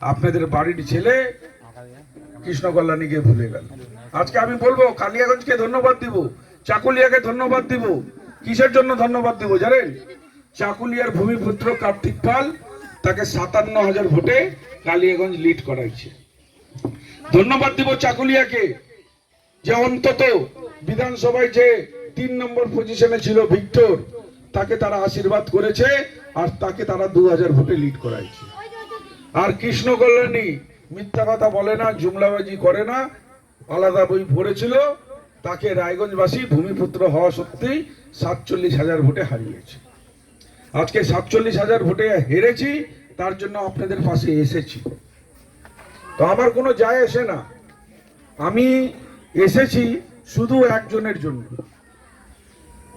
আপনাদের বাড়ির ছেলে কৃষ্ণ কল্যাণীকে ভুলে গেল। আজকে আমি বলব, কালিয়াগঞ্জকে ধন্যবাদ দিব, চাকুলিয়াকে ধন্যবাদ দিব। কিসের জন্য ধন্যবাদ দিব জানেন? চাকুলিয়ার ভূমিপুত্র কার্তিক পাল তাকে সাতান্ন হাজার ভোটে কালিয়াগঞ্জ লিড করাইছে। ধন্যবাদ দিব চাকুলিয়াকে, যে অন্তত বিধানসভায় যে তিন নম্বর পজিশনে ছিল ভিক্টর, তাকে তারা আশীর্বাদ করেছে আর তাকে তারা দু হাজার ভোটে লিড করাইছে। আর কৃষ্ণ কল্যাণী মিথ্যা কথা বলে না, জুমলাবাজি করে না, আলাদা বই পড়েছিল, তাকে রায়গঞ্জবাসী ভূমিপুত্র হওয়া সত্ত্বেই সাতচল্লিশ হাজার ভোটে হারিয়েছে। আজকে সাতচল্লিশ হাজার ভোটে হেরেছি, তার জন্য আপনাদের পাশে এসেছি। তো আমার কোনো যায় আসে না। আমি এসেছি শুধু একজনের জন্য।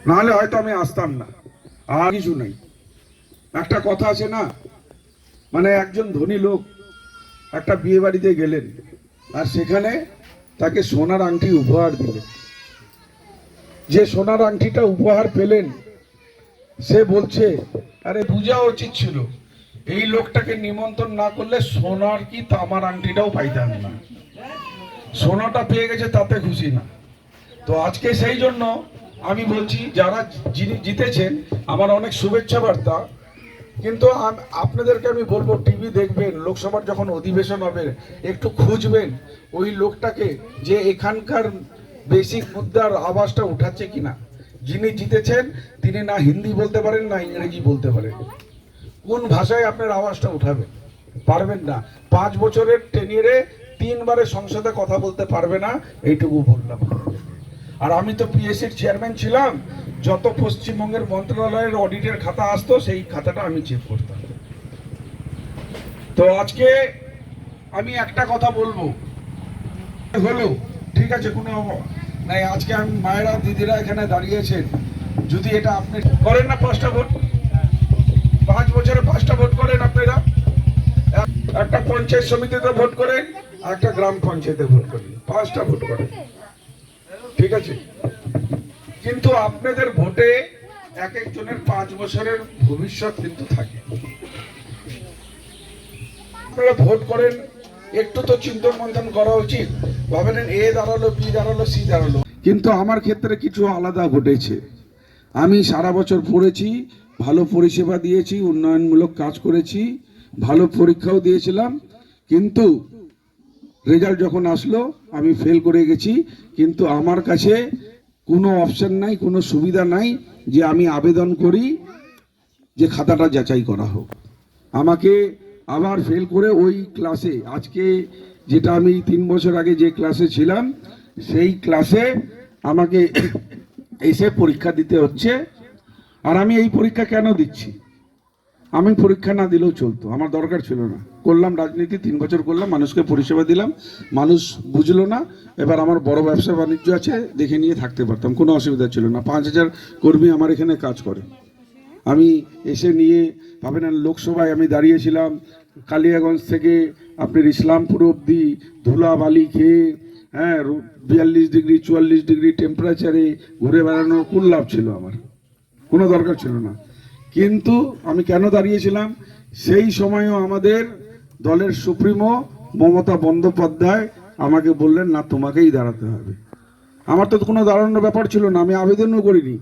নাহলে হয়তো আমি আসতাম না। আর কিছু নেই। একটা কথা আছে না মানে একজন ধনী লোক একটা বিয়ে বাড়িতে গেলেন, আর সেখানে তাকে সোনার আংটি উপহার দিলেন। যে সোনার আংটিটা উপহার পেলেন, সে বলছে, আরে বোঝা উচিত ছিল, এই লোকটাকে নিমন্ত্রণ না করলে সোনার কি তামার আংটিটাও পাইতাম না। সোনাটা পেয়ে গেছে তাতে খুশি না। তো আজকে সেই জন্য আমি বলছি, যারা যিনি জিতেছেন, আমার অনেক শুভেচ্ছা বার্তা কিন্তু আপনাদেরকে আমি বলব, টিভি দেখবেন, লোকসভার যখন অধিবেশন হবে, একটু খুঁজবেন ওই লোকটাকে যে এখানকার বেসিক মুদ্রার আওয়াজটা উঠাচ্ছে কিনা। যিনি জিতেছেন, তিনি না হিন্দি বলতে পারেন, না ইংরেজি বলতে পারেন। কোন ভাষায় আপনার আওয়াজটা উঠাবেন পারবেন না। পাঁচ বছরের টেনিয়ারে তিনবারে সংসদে কথা বলতে পারবে না, এইটুকু বললাম। আর আমি তো পিএসসির চেয়ারম্যান ছিলাম, যত পশ্চিমবঙ্গের মন্ত্রণালয়ের অডিটের খাতা আসতো, সেই খাতাটা আমি চেক করতাম। তো আজকে আমি একটা কথা বলব। হলো, ঠিক আছে, কোনো নাই, আজকে আমি মায়েরা, দিদিরা এখানে দাঁড়িয়েছেন। যদি এটা আপনি করেন না পাঁচটা ভোট? পাঁচ বছরে পাঁচটা ভোট করেন আপনারা? একটা পঞ্চায়েত সমিতিতে ভোট করেন একটা গ্রাম পঞ্চায়েতে ভোট করেন। পাঁচটা ভোট করেন। ঠিক আছে? কিন্তু আপনাদের ভোটে এক একজনের পাঁচ বছরের ভবিষ্যৎ কিন্তু থাকে। আপনারা ভোট করেন, একটু তো চিন্তন মন্থন করা উচিত। ভাবেন এ দাঁড়াল, বি দাঁড়াল, সি দাঁড়াল। কিন্তু আমার ক্ষেত্রে কিছু আলাদা ঘটেছে। আমি সারা বছর পড়েছি, ভালো পরিষেবা দিয়েছি, উন্নয়নমূলক কাজ করেছি, ভালো পরীক্ষাও দিয়েছিলাম। কিন্তু রেজাল্ট যখন আসলো, আমি ফেল করে গেছি, কিন্তু আমার কাছে কোনো অপশান নাই, কোনো সুবিধা নাই যে আমি আবেদন করি যে খাতাটা যাচাই করা হোক। আমাকে আবার ফেল করে ওই ক্লাসে আজকে যেটা আমি তিন বছর আগে যে ক্লাসে ছিলাম, সেই ক্লাসে আমাকে এসে পরীক্ষা দিতে হচ্ছে। আর আমি এই পরীক্ষা কেন দিচ্ছি? আমি পরীক্ষা না দিলেও চলতো, আমার দরকার ছিল না। করলাম রাজনীতি, তিন বছর করলাম, মানুষকে পরিষেবা দিলাম, মানুষ বুঝলো না, এবার আমার বড় ব্যবসা বাণিজ্য আছে, দেখে নিয়ে থাকতে পারতাম, কোনো অসুবিধা ছিল না। পাঁচ হাজার কর্মী আমার এখানে কাজ করে। আমি এসে নিয়ে, ভাবেন লোকসভায় আমি দাঁড়িয়েছিলাম, কালিয়াগঞ্জ থেকে আপনার ইসলামপুর অবধি ধুলা বালি খেয়ে হ্যাঁ বিয়াল্লিশ ডিগ্রি, চুয়াল্লিশ ডিগ্রি টেম্পারেচারে ঘুরে বেড়ানোর কোন লাভ ছিল আমার। কোনো দরকার ছিল না। কিন্তু আমি কেন দাঁড়িয়েছিলাম? সেই সময়ও আমাদের দলের সুপ্রিমো মমতা বন্দ্যোপাধ্যায় আমাকে বললেন, না, তোমাকেই দাঁড়াতে হবে। আমার তো কোনো দাঁড়ানোর ব্যাপার ছিল না, আমি আবেদনও করিনি।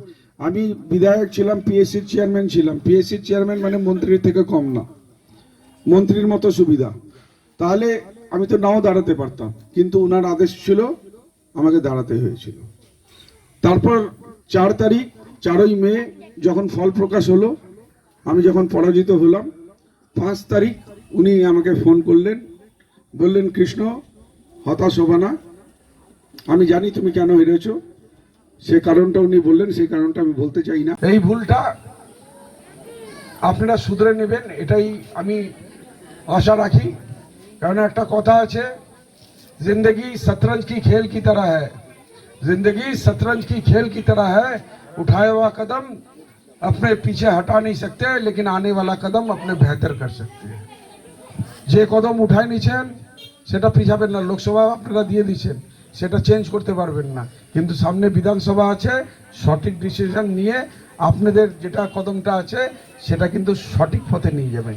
আমি বিধায়ক ছিলাম, পিএসসির চেয়ারম্যান ছিলাম। পিএসসির চেয়ারম্যান মানে মন্ত্রীর থেকে কম না, মন্ত্রীর মতো সুবিধা। তাহলে আমি তো নাও দাঁড়াতে পারতাম, কিন্তু ওনার আদেশ ছিল, আমাকে দাঁড়াতে হয়েছিল। তারপর চার তারিখ চারই মে যখন ফল প্রকাশ হলো আমি যখন পরাজিত হলাম পাঁচ তারিখ উনি আমাকে ফোন করলেন বললেন কৃষ্ণ হতাশ হবে না আমি জানি তুমি কেন হেরেছো সে কারণটা উনি বললেন সেই কারণটা আমি বলতে চাই না এই ভুলটা আপনারা শুধরে নেবেন এটাই আমি আশা রাখি কারণ একটা কথা আছে जिंदगी शतरंज की खेल की तरह है जिंदगी शतरंज की खेल की तरह है उठाया हुआ कदम अपने पीछे हटा नहीं सकते लेकिन आने वाला कदम अपने बेहतर कर सकते हैं যে কদম উঠায় নিছেন সেটা পিছাবেন না লোকসভা আপনারা দিয়ে দিচ্ছেন সেটা চেঞ্জ করতে পারবেন না কিন্তু সামনে বিধানসভা আছে সঠিক ডিসিশন নিয়ে আপনাদের যেটা কদমটা আছে সেটা কিন্তু সঠিক পথে নিয়ে যাবেন